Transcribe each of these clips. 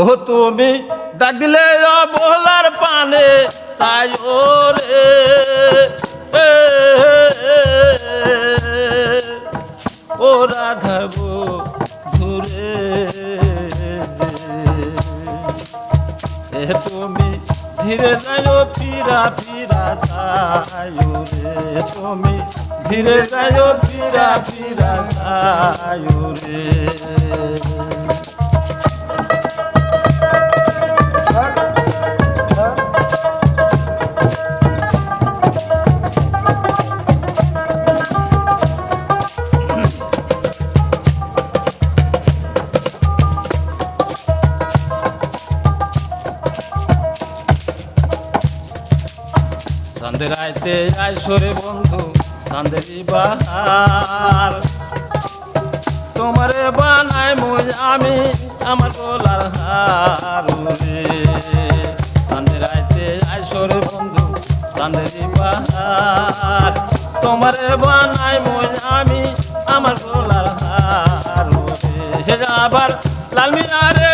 ও তুমি ডাক দিলে বলার পানে, তাই রে ও রাধাব ধুরে। এ তুমি ধীরে যাও ফিরা ফিরা যাও রে। তুমি ধীরে যাও ফিরা ফিরা যাও রে। চাঁদের আইতে আইসরে বন্ধু, চাঁদেরই বাহার। তোমারে বানাই মুই আমি আমার গোলার হার চাঁদের আইতে আইসরে বন্ধু, চাঁদেরই বাহার। তোমারে বানাই মুই আমি আমার গোলার হার রে আবার লাল মিনারের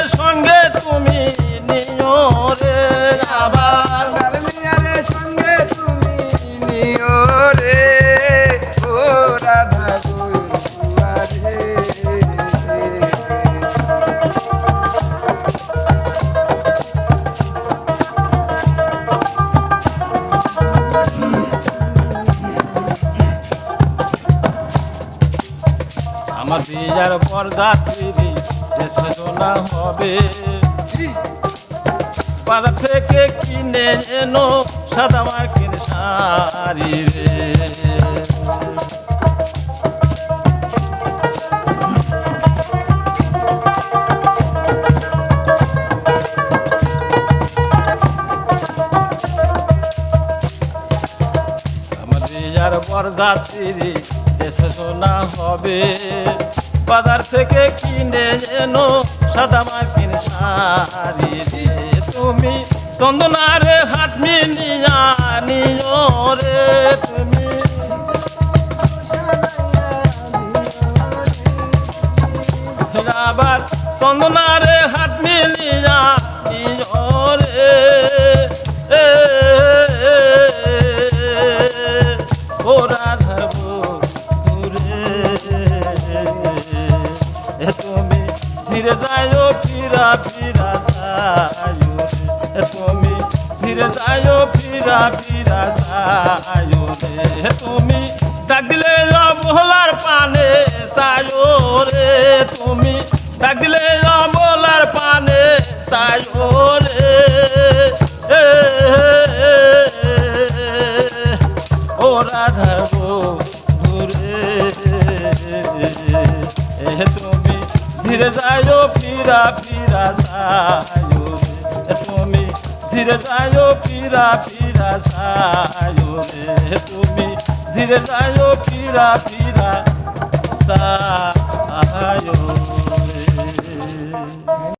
আমার বিয়ার পর্দা টিভি দেশে শোনা হবে। বাজার থেকে কিনে এনো সাদা মার্কিন শাড়ি রে। পর্দা টিভি দেশে শোনা হবে। বাজার থেকে কিনে এনো সাদা মার্কিন শাড়ি তুমি চন্দনারে হাত মিলিয়া রে। তুমি আবার চন্দনারে হাত মিলিয়া ও এ তুমি ধীরে যাইও ফিরা ফিরা রে তুমি ধীরে যাইও ফিরা ফিরা যাইও রে তুমি ডাক দিলে পানে চাইও রে ঘুরে। এ তুমি ধীরে যাইও, ফিরা ফিরা রে তুমি ধীরে যাইও, ফিরা ফিরা রে তুমি ধীরে যাইও, ফিরা ফিরা যাইও।